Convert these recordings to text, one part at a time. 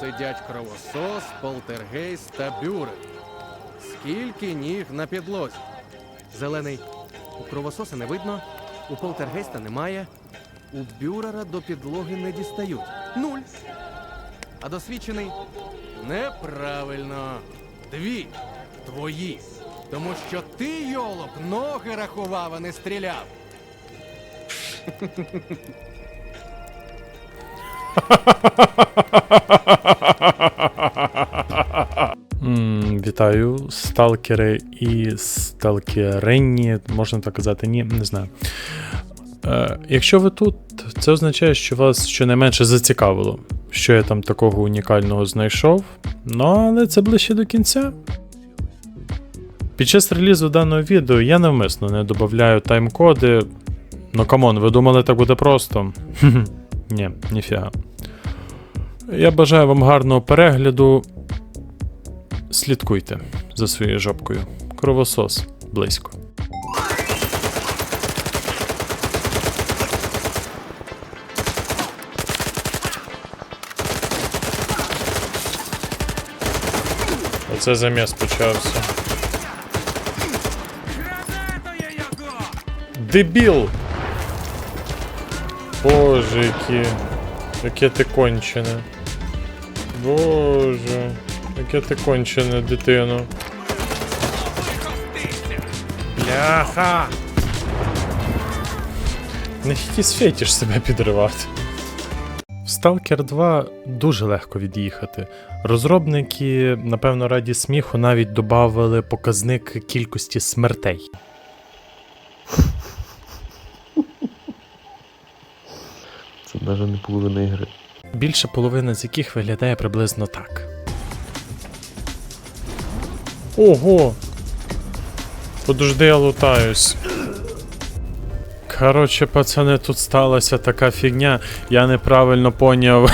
сидять кровосос, полтергейст та бюрер. Скільки ніг на підлозі? Зелений. У кровососа не видно, у полтергейста немає, у бюрера до підлоги не дістають. Нуль. А досвідчений? Неправильно. Дві. Твої. Тому що ти, йолоп, ноги рахував, а не стріляв. Вітаю, сталкери і сталкеринні, можна так казати, ні, не знаю. Е, якщо ви тут, це означає, що вас щонайменше зацікавило, що я там такого унікального знайшов. Ну, але це ближче до кінця. Під час релізу даного відео я навмисно не додаю тайм-коди. Ну камон, ви думали, так буде просто? Ні, ніфіга. Я бажаю вам гарного перегляду. Слідкуйте за своєю жопкою. Кровосос близько. Оце заміс почався. Дебіл! Боже, яке. Ти кончене. Боже. Яке ти кончене, дитино. Бляха! Не якийсь себе підривати. В Stalker 2 дуже легко від'їхати. Розробники, напевно, раді сміху навіть додали показник кількості смертей. Це навіть не половина ігри. Більша половина з яких виглядає приблизно так. Ого! Подожди, я лутаюсь. Коротше, пацани, тут сталася така фігня. Я неправильно поняв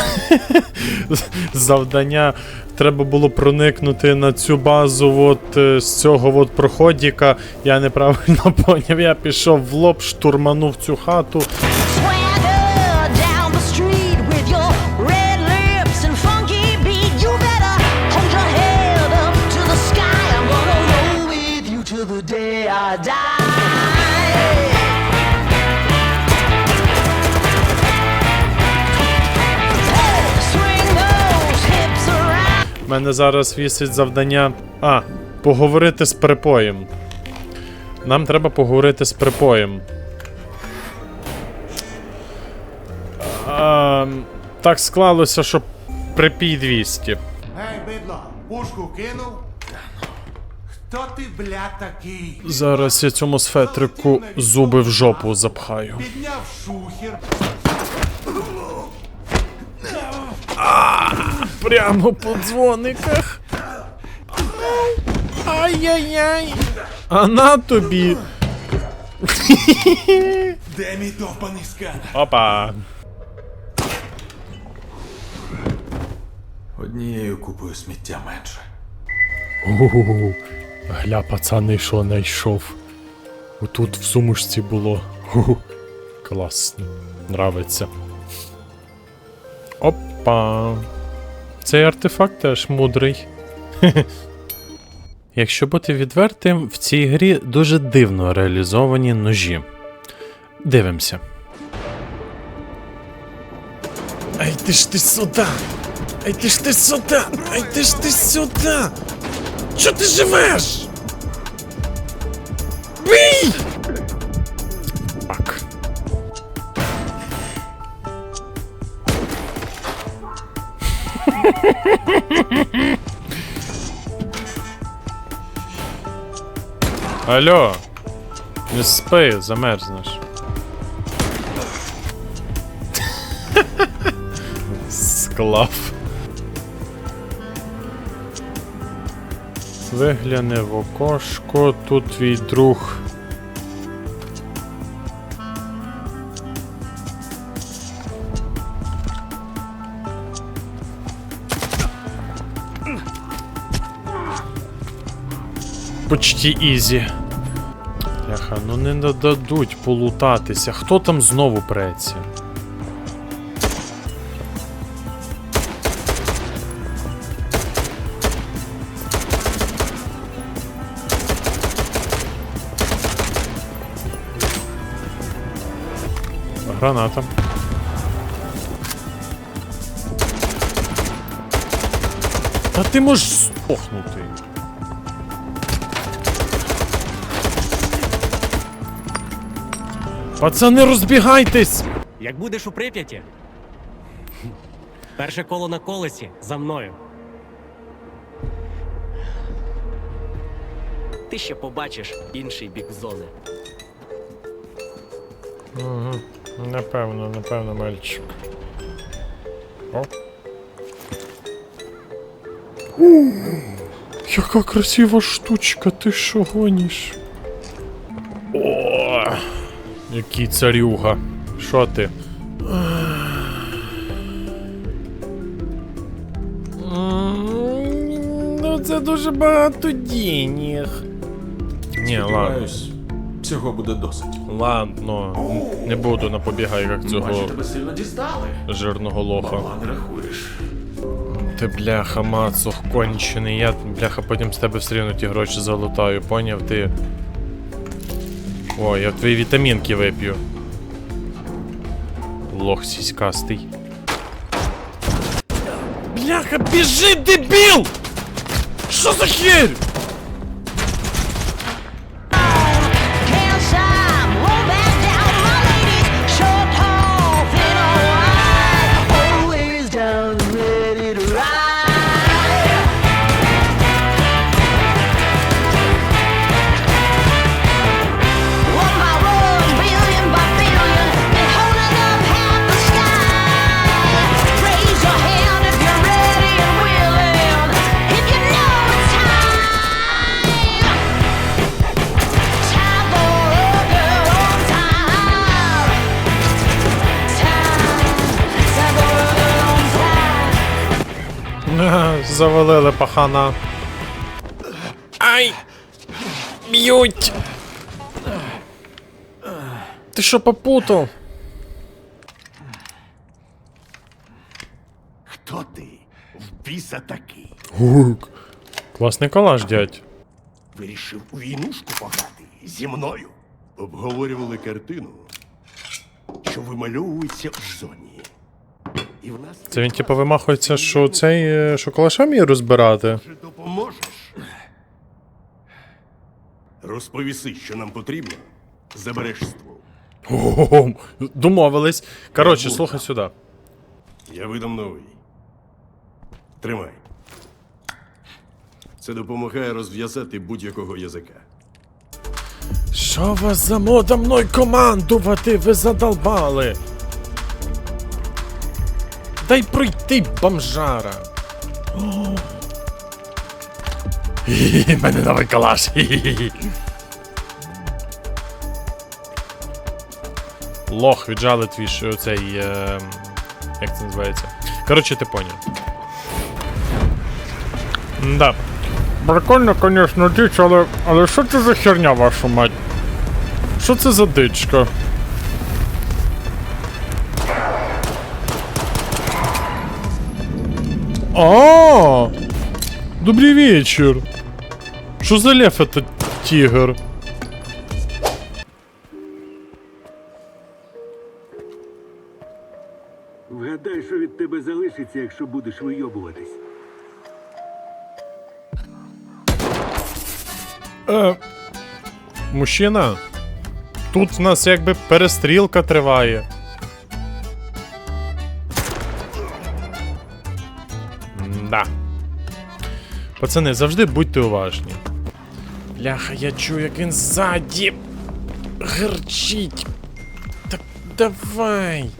завдання. Треба було проникнути на цю базу от, е, з цього от проходіка. Я неправильно поняв. Я пішов в лоб, штурманув цю хату. У мене зараз вісить завдання. А, поговорити з припоєм. Нам треба поговорити з припоєм. А, так склалося, що припій 200. Ей, бидло, пушку кинув? Хто ти, бля, такий? Зараз я цьому сфетрику зуби в жопу запхаю. Підняв шухер. Прямо по дзвониках. Ай-яй-яй. А на тобі. Де мій довбаний сканер? Опа. Однією купою сміття менше. Ууу, гля, пацани, що знайшов. Отут в сумушці було. Ху-ху. Класно. Нравиться. Опа. Цей артефакт теж мудрий. Якщо бути відвертим, в цій грі дуже дивно реалізовані ножі. Дивимося. Ай ти ж ти сюди! Ай ти ж ти сюди! Ай ти ж ти сюди! Чо ти живеш? Бій! Алло, не спи, замерзнеш. Склав. Вигляне в окошко, тут твій друг. почти ізі. Бляха, ну не нададуть полутатися. Хто там знову преться? Граната. Та ти можеш спохнути. Пацани, розбігайтесь! Як будеш у Прип'яті? Перше коло на колесі за мною. Ти ще побачиш інший бік зони. Угу. Напевно, напевно, мальчик. О. У, яка красива штучка, ти що гониш? О, який царюга. Що ти? Ну, це дуже багато денег. Ні, ладно. Сподіваюсь, цього буде досить. Ладно, не буду на побігайках цього Бачу, тебе сильно дістали. жирного лоха. Мала не рахуєш. Ти бляха, мацох кончений. Я, бляха, потім з тебе все рівно ті гроші залутаю, поняв ти. О, я твої вітамінки вип'ю. Лох сіськастий. Бляха, біжи, дебіл! Що за херь? Завалили пахана. Ай! Б'ють! Ти що попутав? Хто ти? В біса такий. Гук. Класний калаш, дядь. Вирішив у війнушку пограти зі мною. Обговорювали картину, що вимальовується в зоні. Це він типу вимахується, що цей е, що калаша вміє розбирати. Може, допоможеш? Розповіси, що нам потрібно. Забереш ствол. Ого, домовились. Коротше, слухай сюди. Я видам новий. Тримай. Це допомагає розв'язати будь-якого язика. Що вас за мода мною командувати? Ви задолбали. Дай пройти, бомжара. Хі-хі, мене новий калаш. Хі-хі-хі. Лох віджали твій ш- оцей. Е, як це називається? Коротше, ти поняв. Да. Прикольно, конечно, діч, але. Але що це за херня, вашу мать? Що це за дичка? А! Добрый вечер. Что за лев этот тигр? Вгадай, що від тебе залишиться, якщо будеш вийобуватись. Е, мужчина, тут в нас якби перестрілка триває. Да. Пацани, завжди будьте уважні. Бляха, я чую, як він ззаді герчить. Так давай.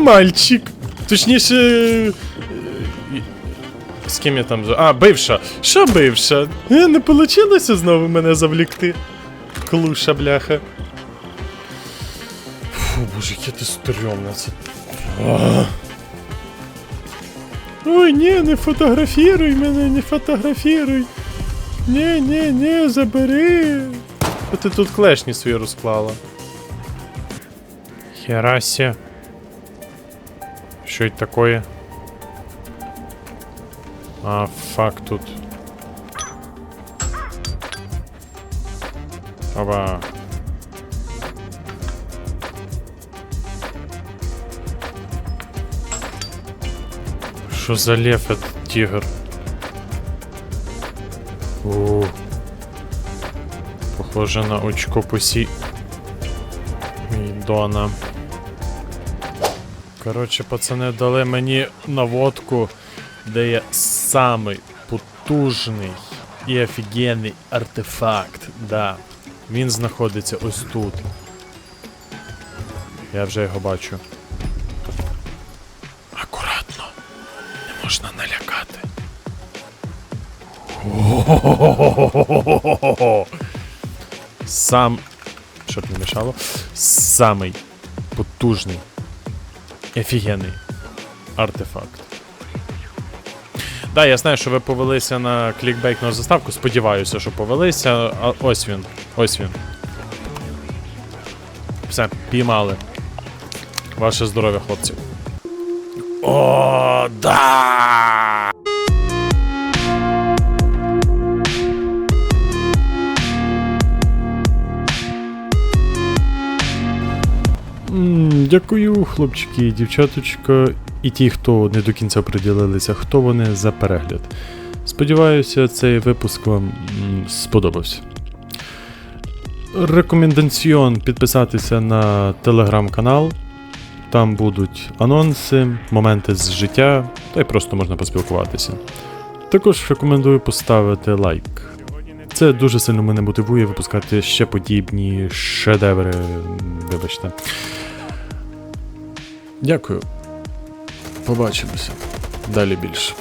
Мальчик? Точніше. е, З ким я там. А, бивша. Що бивша? Е, не вийшло знову мене завлікти. Клуша, бляха. Фу, боже, яке ти стрьомне це. Ой, ні, не фотографіруй мене, не фотографіруй. Ні, ні, ні, забери. Бо ти тут клешні свої розклала. Херася. Що й такое? А, фак тут. Оба. Що за лев этот тигр? О. Похоже на очко пусі. Дона. Коротше, пацани дали мені наводку, де є самий потужний і офігенний артефакт. Да. Він знаходиться ось тут. Я вже його бачу. Акуратно. Не можна налякати. Сам. Щоб не мішало. Самий потужний Офігенний артефакт. Да, я знаю, що ви повелися на клікбейкну заставку. Сподіваюся, що повелися. А ось він. Ось він. Все, піймали. Ваше здоров'я, хлопці. О, да! Дякую, хлопчики і дівчаточка, і ті, хто не до кінця приділилися, хто вони за перегляд. Сподіваюся, цей випуск вам сподобався. Рекомендаціон підписатися на телеграм-канал. Там будуть анонси, моменти з життя, та й просто можна поспілкуватися. Також рекомендую поставити лайк. Це дуже сильно мене мотивує випускати ще подібні шедеври. Вибачте. Дякую. Побачимося. Далі більше.